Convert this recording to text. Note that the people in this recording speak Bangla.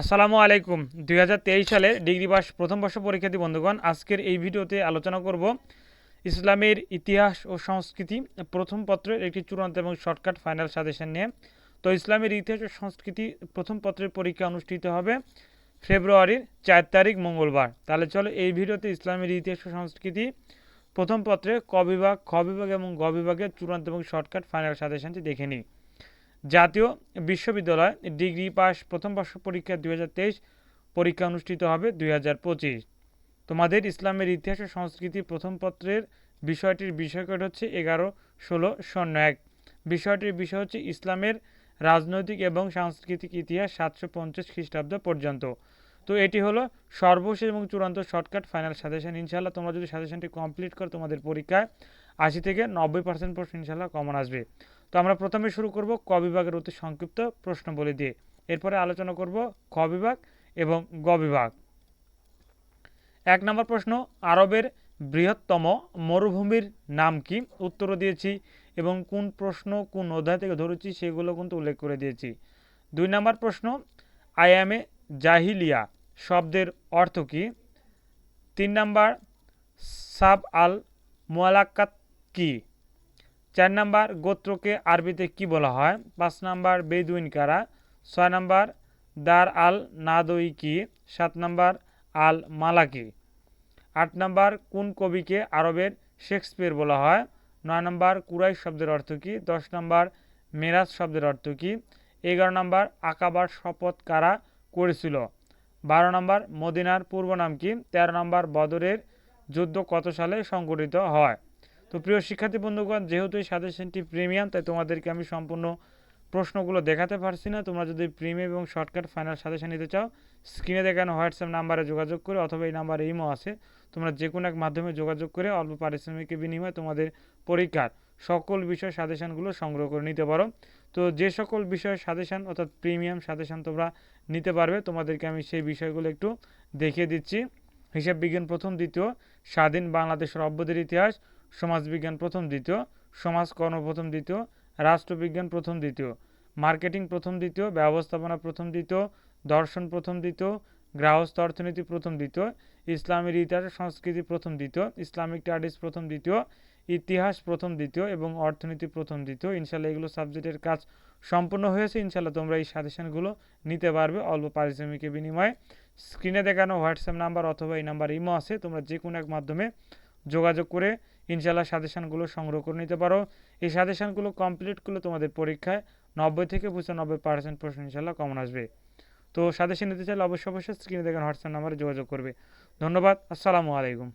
আসসালামু আলাইকুম। দুই হাজার তেইশ সালে ডিগ্রি পাস প্রথম বর্ষ পরীক্ষার্থী বন্ধুগণ, আজকের এই ভিডিওতে আলোচনা করব ইসলামের ইতিহাস ও সংস্কৃতি প্রথম পত্রের একটি চূড়ান্ত এবং শর্টকাট ফাইনাল সাজেশন নিয়ে। তো ইসলামের ইতিহাস ও সংস্কৃতি প্রথম পত্রের পরীক্ষা অনুষ্ঠিত হবে ফেব্রুয়ারির চার তারিখ মঙ্গলবার। তাহলে চলো এই ভিডিওতে ইসলামের ইতিহাস ও সংস্কৃতি প্রথম পত্রে ক বিভাগ, খ বিভাগ এবং গ বিভাগের চূড়ান্ত এবং শর্টকাট ফাইনাল সাজেশনটি দেখে নিই। জাতীয় বিশ্ববিদ্যালয় ডিগ্রি পাস প্রথম বর্ষ পরীক্ষা দুই হাজার তেইশ পরীক্ষা অনুষ্ঠিত হবে দুই হাজার পঁচিশ। তোমাদের ইসলামের ইতিহাস ও সংস্কৃতি প্রথম পত্রের বিষয়টির বিষয়কট হচ্ছে এগারো, ষোলো, শূন্য এক। বিষয়টির বিষয় হচ্ছে ইসলামের রাজনৈতিক এবং সাংস্কৃতিক ইতিহাস সাতশো পঞ্চাশ খ্রিস্টাব্দ পর্যন্ত। তো এটি হলো সর্বশেষ এবং চূড়ান্ত শর্টকাট ফাইনাল সাজেশন। ইনশাল্লাহ তোমরা যদি সাজেশনটি কমপ্লিট করো তোমাদের পরীক্ষায়, আশি থেকে নব্বই পার্সেন্ট প্রশ্ন ইনশাল্লাহ কমন আসবে। তো আমরা প্রথমে শুরু করব ক বিভাগের অতি সংক্ষিপ্ত প্রশ্ন বলে দিয়ে। এরপরে আলোচনা করব খ বিভাগ এবং গ বিভাগ। এক নম্বর প্রশ্ন, আরবের বৃহত্তম মরুভূমির নাম কি? উত্তরও দিয়েছি এবং কোন প্রশ্ন কোন অধ্যায় থেকে ধরেছি সেগুলো কিন্তু উল্লেখ করে দিয়েছি। দুই নম্বর প্রশ্ন আয়ামে জাহিলিয়া শব্দের অর্থ কী? তিন নাম্বার, সাব আল মোয়ালাক্কাত কি? চার নাম্বার গোত্রকে আরবিতে কি বলা হয়? পাঁচ নাম্বার বেদুইন কারা? ছয় নাম্বার দার আল নাদই কি সাত নাম্বার আল মালাকি। আট নাম্বার কোন কবিকে আরবের শেক্সপিয়ার বলা হয়? নয় নম্বর কুরাই শব্দের অর্থ কী? দশ নম্বর মেরাজ শব্দের অর্থ কী? এগারো নম্বর আকাবার শপথ কারা করেছিল? বারো নম্বর মদিনার পূর্ব নাম কি? তেরো নম্বর বদরের যুদ্ধ কত সালে সংগঠিত হয়? তো প্রিয় শিক্ষার্থী বন্ধুগণ, যেহেতু এই সাজেশনটি প্রিমিয়াম, তাই তোমাদেরকে আমি সম্পূর্ণ প্রশ্নগুলো দেখাতে পারছি না। তোমরা যদি প্রিমিয়াম এবং শর্টকাট ফাইনাল সাজেশন নিতে চাও, স্ক্রিনে দেখানো হোয়াটসঅ্যাপ নাম্বারে যোগাযোগ করে অথবা এই নাম্বারে ইমো আছে। তোমরা যে কোনো এক মাধ্যমে যোগাযোগ করে অল্প পারিশ্রমিকের বিনিময়ে তোমাদের পরীক্ষার সকল বিষয় সাজেশনগুলো সংগ্রহ করে নিতে পারো। তো যে সকল বিষয় সাজেশন অর্থাৎ প্রিমিয়াম সাজেশন তোমরা নিতে পারবে, তোমাদেরকে আমি সেই বিষয়গুলো একটু দেখিয়ে দিচ্ছি। হিসাব বিজ্ঞান প্রথম, দ্বিতীয়, স্বাধীন বাংলাদেশের অব্যদের ইতিহাস সমাজবিজ্ঞান প্রথম, দ্বিতীয় সমাজকর্ম প্রথম, দ্বিতীয়, রাষ্ট্রবিজ্ঞান প্রথম, দ্বিতীয়, মার্কেটিং প্রথম, দ্বিতীয়, ব্যবস্থাপনা প্রথম, দ্বিতীয়, দর্শন প্রথম, দ্বিতীয়, গ্রাহস্থ অর্থনীতি প্রথম, দ্বিতীয়, ইসলামের ইতিহাস, সংস্কৃতি প্রথম, দ্বিতীয়, ইসলামিক স্টাডিজ প্রথম, দ্বিতীয়, ইতিহাস প্রথম, দ্বিতীয় এবং অর্থনীতি প্রথম, দ্বিতীয়। ইনশাল্লাহ এগুলো সাবজেক্টের কাজ সম্পূর্ণ হয়েছে। ইনশাল্লাহ তোমরা এই সাজেশনগুলো নিতে পারবে অল্প পারিশ্রমিকের বিনিময়ে। স্ক্রিনে দেখানো হোয়াটসঅ্যাপ নাম্বার অথবা এই নাম্বার ইমো আছে। তোমরা যে কোনো এক মাধ্যমে যোগাযোগ করে ইনশাল্লাহ সাজেশানগুলো সংগ্রহ করে নিতে পারো। এই সাজেশানগুলো কমপ্লিট করলে তোমাদের পরীক্ষায় নব্বই থেকে পঁচানব্বই পার্সেন্ট প্রশ্ন ইনশাল্লাহ কমন আসবে। তো সাজেশন নিতে চাইলে অবশ্যই অবশ্যই স্ক্রিনে দেখেন হোয়াটসঅ্যাপ নাম্বারে যোগাযোগ করবে। ধন্যবাদ, আসসালামু আলাইকুম।